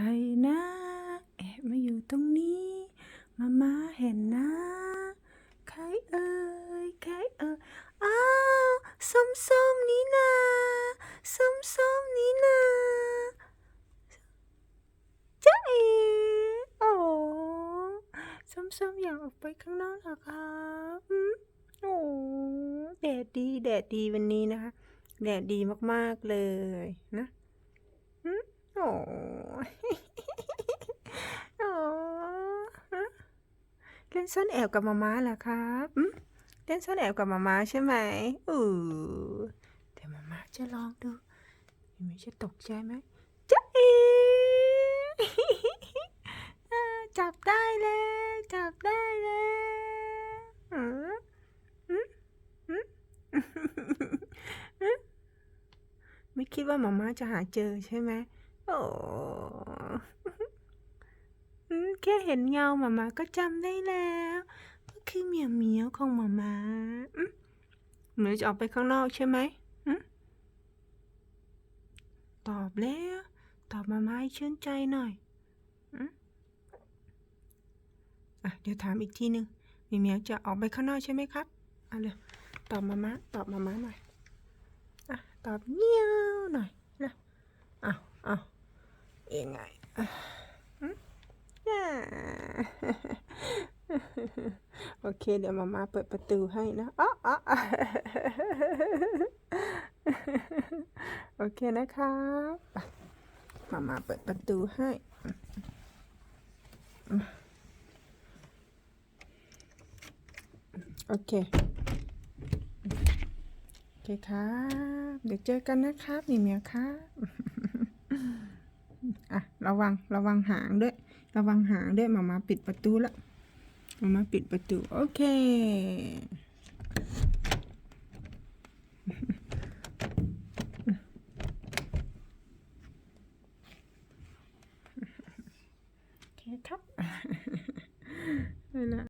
รนะแอบมาอยู่ตรงนี้ มามาเห็นนะ ใครเอ่ยใครเอ่ยอ้าวส้มส้มๆนี่นาส้มส้มๆนี่นาจ๊ะเอโอ้ส้มส้มๆอยากออกไปข้างนอกเหรอครับโอ้แดดดีแดดดีวันนี้นะคะ แดดดีมากๆเลยนะอืม โอ้โอ้เล่นซ่อนแอบกับมาม่าเหรอครับเล่นซ่อนแอบกับมาม่าใช่ไหมอือเดี๋ยวมาม่าจะลองดูเห็นไหมจะตกใจไหมจ๊ะเอจับได้แล้วจับได้แล้วอืมอืมอือไม่คิดว่ามาม่าจะหาเจอใช่ไหม โอ้แค่เห็นเงาหมามาก็จำได้แล้ว ก็คือเหมียวเหมียวของหมามาอืมหนูจะออกไปข้างนอกใช่ไหมตอบแล้ว ตอบมามาให้ชื่นใจหน่อยอะเดี๋ยวถามอีกทีหนึ่งเมียวเมียวจะออกไปข้างนอกใช่ไหมครับเอาเลยตอบมามาตอบมามาหน่อยอะตอบเงี้ยวหน่อยนะเอาเอาเองไงอะโอเค เดี๋ยวมามาเปิดประตูให้นะอ๋ออ๋อโอเคนะครับมามาเปิดประตูให้ โอเค โอเคครับ เดี๋ยวเจอกันนะครับมีเหมียวครับ ระวังระวังหางด้วย ระวังหางด้วยมามาปิดประตูแล้วมามาปิดประตู โอเค โอเคครับ